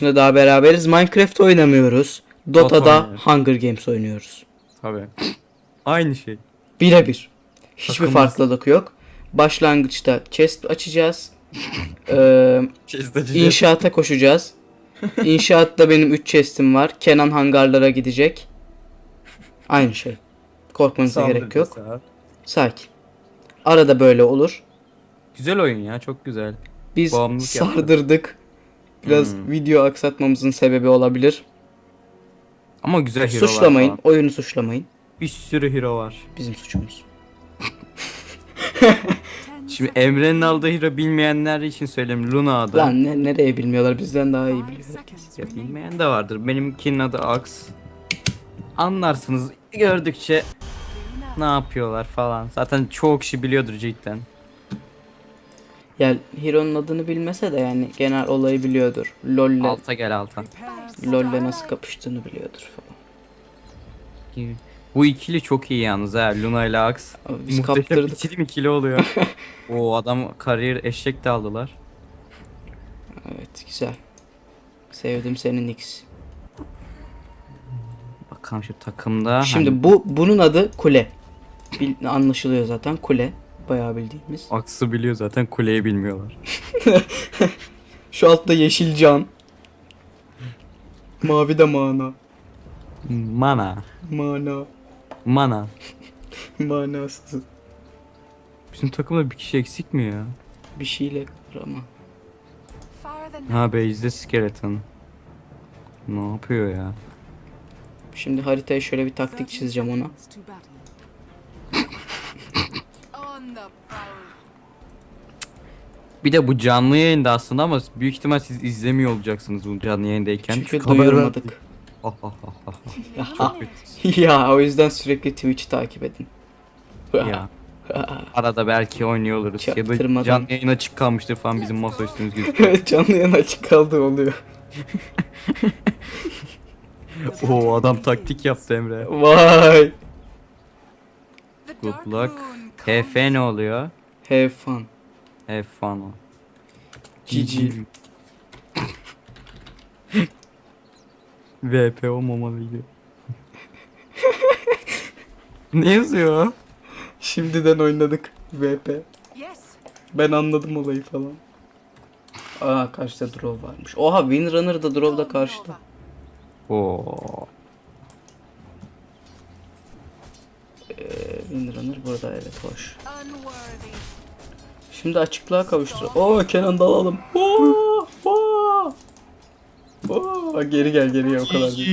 Şimdi daha beraberiz. Minecraft oynamıyoruz. Dota Dota'da oynuyoruz. Hunger Games oynuyoruz. Tabii. Aynı şey. Birebir. Hiçbir farklılık yok. Başlangıçta chest açacağız. Ee, inşaata koşacağız. İnşaatta benim 3 chest'im var. Kenan hangarlara gidecek. Aynı şey. Korkmanıza gerek yok. Sakin. Arada böyle olur. Güzel oyun ya çok güzel. Biz Bağımlılık yaptı. sardırdık. Biraz Hmm. video aksatmamızın sebebi olabilir. Ama güzel hero'lar Suçlamayın. falan. Oyunu suçlamayın. Bir sürü hero var. Bizim suçumuz. Şimdi Emre'nin aldığı hero bilmeyenler için söyleyeyim. Luna adı. Lan ne, nereye bilmiyorlar bizden daha iyi biliyor herkes. Ya bilmeyen de vardır. Benimkinin adı Axe. Anlarsınız gördükçe ne yapıyorlar falan. Zaten çoğu kişi biliyordur cidden. Yani Hero'nun adını bilmese de yani genel olayı biliyordur. LoL'le Alta gel alta. LoL'le nasıl kapıştığını biliyordur falan. Bu ikili çok iyi yalnız ha. Luna ile Axe. Abi biz Muhteşem kaptırdık. ikili mi ikili oluyor. o adam kariyer eşek de aldılar. Evet güzel. Sevdim senin X. Bakalım şu takımda. Şimdi bu bunun adı Kule. Bil, anlaşılıyor zaten Kule. Bayağı bildiğimiz. Aksı biliyor zaten kuleyi bilmiyorlar. Şu altta yeşil can. Mavi de mana. Mana. Mana. Mana. Manasız. Bizim takımda bir kişi eksik mi ya? Bir şeyle var ama. Ha base'de skeleton. Ne yapıyor ya? Şimdi haritaya şöyle bir taktik çizeceğim ona. Bir de bu canlı yayında aslında ama büyük ihtimal siz izlemiyor olacaksınız bu canlı yayındayken. Çünkü haber duyurmadık. Ah, ah, ah. Çok kötü. ya o yüzden sürekli Twitch'i takip edin. ya. Arada belki oynuyor oluruz. Ya da canlı yayın açık kalmıştır falan bizim masa üstümüz gözüküyor. Evet canlı yayın açık kaldı oluyor. Oo adam taktik yaptı Emre. Vay. Good luck. HF ne oluyor? Have fun. Have fun o. GG. VP olmamalıydı. ne yazıyor? Şimdiden oynadık VP. Ben anladım olayı falan. Aa karşıda draw varmış. Oha Windrunner da draw da karşıda. Oo. Ee, Windrunner burada evet hoş. Şimdi açıklığa kavuştur. Oo Kenan dalalım. Oo, oo. Oo, geri gel geriye o kadar değil.